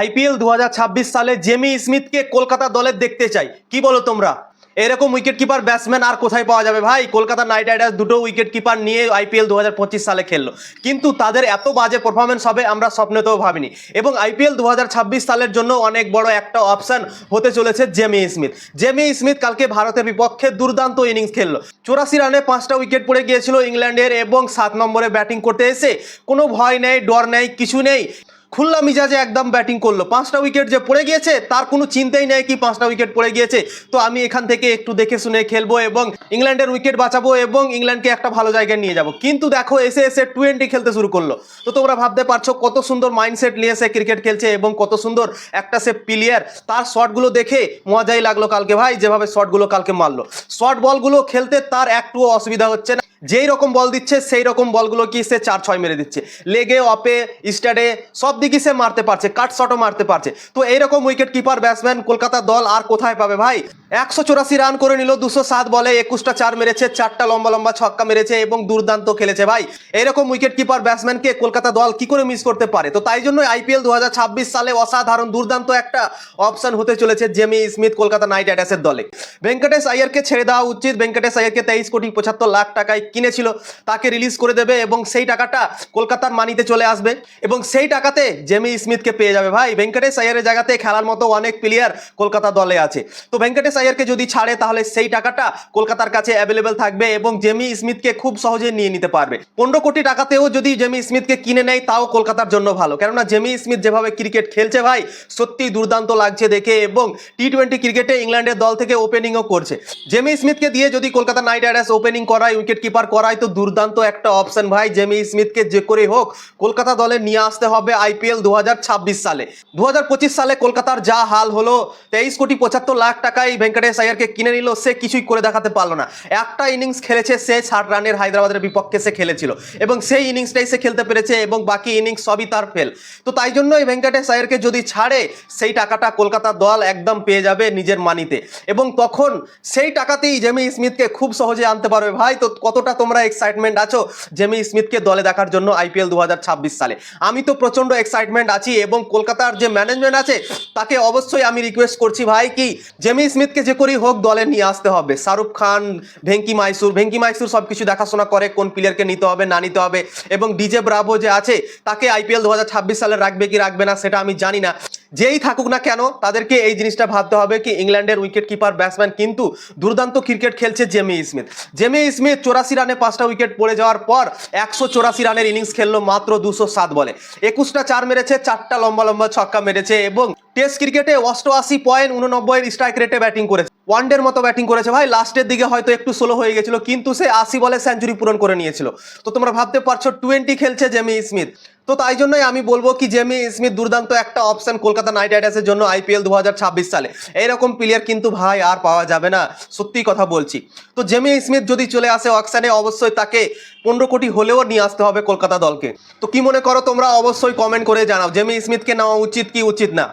IPL দু হাজার ছাব্বিশ সালে জেমি স্মিথকে কলকাতা দলের দেখতে চাই। কি বলো তোমরা? এরকম উইকেট কিপার ব্যাটসম্যান আর কোথায় পাওয়া যাবে ভাই? কলকাতা নাইট রাইডার্স দুটো উইকেট কিপার নিয়ে আইপিএল দু হাজার পঁচিশ সালে খেললো। কিন্তু তাদের এত বাজে পারফরমেন্স হবে আমরা স্বপ্নেতেও ভাবিনি। এবং আইপিএল দু হাজার ছাব্বিশ সালের জন্য অনেক বড় একটা অপশান হতে চলেছে জেমি স্মিথ। জেমি স্মিথ কালকে ভারতের বিপক্ষে দুর্দান্ত ইনিংস খেললো। চুরাশি রানে পাঁচটা উইকেট পড়ে গিয়েছিল ইংল্যান্ডের এবং সাত নম্বরে ব্যাটিং করতে এসে কোনো ভয় নেই, ডর নেই, কিছু নেই। খুল্লা মিজাজে একদম ব্যাটিং করল। পাঁচটা উইকেট যে পড়ে গিয়েছে, তার কোনো চিন্তাই নেই কি পাঁচটা উইকেট পড়ে গিয়েছে। তো আমি এখান থেকে একটু দেখে শুনে খেলব এবং ইংল্যান্ডের উইকেট বাঁচাবো এবং ইংল্যান্ডকে একটা ভালো জায়গায় নিয়ে যাব। কিন্তু দেখো, এসে এসে টোয়েন্টি খেলতে শুরু করল। তো তোমরা ভাবতে পারছ কত সুন্দর মাইন্ডসেট নিয়ে সে ক্রিকেট খেলছে এবং কত সুন্দর একটা সে প্লেয়ার তার শটগুলো দেখে মজাই লাগল কালকে ভাই, যেভাবে শটগুলো কালকে মারলো। শর্ট বলগুলো খেলতে তার একটুও অসুবিধা হচ্ছে না। যেই রকম বল দিচ্ছে, সেই রকম বলগুলো কি সে চার ছয় মেরে দিচ্ছে। লেগে, অপে, স্টাডে, সব দিকে সে মারতে পারছে কাট শটও মারতে পারছে। তো এইরকম উইকেট কিপার ব্যাটসম্যান কলকাতা দল আর কোথায় পাবে ভাই? একশো চুরাশি রান করে নিল, দুশো সাত বলে, একুশটা চার মেরেছে, চারটা লম্বা লম্বা ছক্কা মেরেছে এবং দুর্দান্ত খেলেছে। ভাই, এরকম উইকেট কিপার ব্যাটসম্যানকে কলকাতা দল কি করে মিস করতে পারে? তো তাই জন্য আইপিএল দু হাজার ছাব্বিশ সালে অসাধারণ, দুর্দান্ত একটা অপশন হতে চলেছে জেমি স্মিথ কলকাতা নাইট রাইডার্সের দলে। ভেঙ্কটেশ আয়ারকে ছেড়ে দেওয়া উচিত। ভেঙ্কটেশ আয়ারকে তেইশ কোটি পঁচাত্তর লাখ টাকায় কিনেছিল, তাকে রিলিজ করে দেবে এবং সেই টাকাটা কলকাতার মানিতে চলে আসবে এবং সেই টাকাতে জেমি স্মিথকে পেয়ে যাবে। ভাই, ভেঙ্কটেশ আয়ারের জায়গাতে খেলার মতো অনেক প্লেয়ার কলকাতা দলে আছে। তো ভেঙ্কটেশ আয়ারকে যদি ছাড়ে, তাহলে সেই টাকাটা কলকাতার কাছে অ্যাভেলেবেল থাকবে এবং জেমি স্মিথকে খুব সহজে নিয়ে নিতে পারবে। পনেরো কোটি টাকাতেও যদি জেমি স্মিথকে কিনে নেয়, তাও কলকাতার জন্য ভালো। কেননা জেমি স্মিথ যেভাবে ক্রিকেট খেলছে ভাই সত্যি দুর্দান্ত লাগছে দেখে এবং টি টোয়েন্টি ক্রিকেটে ইংল্যান্ডের দল থেকে ওপেনিংও করছে। জেমি স্মিথকে দিয়ে যদি কলকাতা নাইট রাইডার্স ওপেনিং করায় উইকেট কিপার করায়, তো দুর্দান্ত একটা অপশন ভাই। জেমি স্মিথকে যে করে হোক, কলকাতা দলে নিয়ে আসতে হবে আইপিএল দু হাজার ছাব্বিশ সালে। দু হাজার পঁচিশ সালে কলকাতার যা হাল হলো, তেইশ কোটি পঁচাত্তর লাখ টাকায় ভেঙ্কটেশ আয়ারকে কিনে নিল, সে কিছুই করে দেখাতে পারল না। একটা ইনিংস খেলেছে সে, ষাট রানের হায়দ্রাবাদের বিপক্ষে সে খেলেছিল। এবং সেই ইনিংসটাই সে খেলতে পেরেছে এবং বাকি ইনিংস সবই তার ফেল তো তাই জন্য এই ভেঙ্কটেশ আয়ারকে যদি ছাড়ে, সেই টাকাটা কলকাতা দল একদম পেয়ে যাবে নিজের মানিতে এবং তখন সেই টাকাতেই জেমি স্মিথকে খুব সহজে আনতে পারবে। ভাই, তো কতটা তোমরা এক্সাইটমেন্ট আছো জেমি স্মিথকে দলে দেখার জন্য আইপিএল দু হাজার ছাব্বিশ সালে? আমি তো প্রচণ্ড এক্সাইটমেন্ট আছি এবং কলকাতার যে ম্যানেজমেন্ট আছে, তাকে অবশ্যই আমি রিকোয়েস্ট করছি ভাই, কি জেমি স্মিথকে যে করেই হোক দলে নিয়ে আসতে হবে। শাহরুখ খান, ভেঙ্কি মাইসুর ভেঙ্কি মাইসুর সব কিছু দেখাশোনা করে কোন প্লেয়ারকে নিতে হবে, না নিতে হবে এবং ডিজে ব্রাভো যে আছে, তাকে আইপিএল দুহাজার ছাব্বিশ সালে রাখবে কি রাখবে না সেটা আমি জানি না। যেই থাকুক না কেন, তাদেরকে এই জিনিসটা ভাবতে হবে কি ইংল্যান্ডের উইকেট কিপার ব্যাটসম্যান কিন্তু দুর্দান্ত ক্রিকেট খেলছে জেমি স্মিথ জেমি স্মিথ চৌরাশি রানে পাঁচটা উইকেট পড়ে যাওয়ার পর একশো চৌরাশি রানের ইনিংস খেললো মাত্র দুশো সাত বলে। একুশটা চার মেরেছে, চারটা লম্বা লম্বা ছক্কা মেরেছে এবং টেস্ট ক্রিকেটে অষ্টআশি পয়েন্ট উননব্বই স্ট্রাইক রেটে ব্যাটিং করেছে। ওয়ানডের মতো ব্যাটিং করেছে। ভাই লাস্টের দিকে হয়তো একটু স্লো হয়ে গেছিল, কিন্তু সে আশি বলে সেঞ্চুরি পূরণ করে নিয়েছিল। তো তোমরা ভাবতে পারছ টোয়েন্টি খেলছে জেমি স্মিথ তো তাই জন্যই আমি বলব কি জেমি স্মিথ দুর্দান্ত একটা অপশন কলকাতা নাইট রাইডার্সের জন্য আইপিএল দু হাজার ছাব্বিশ সালে। এইরকম প্লেয়ার কিন্তু ভাই আর পাওয়া যাবে না, সত্যি কথা বলছি। তো জেমি স্মিথ যদি চলে আসে অকশানে অবশ্যই তাকে পনেরো কোটি হলেও নিয়ে আসতে হবে কলকাতা দলকে। তো কি মনে করো তোমরা? অবশ্যই কমেন্ট করে জানাও। জেমি স্মিথকে নেওয়া উচিত কি উচিত না?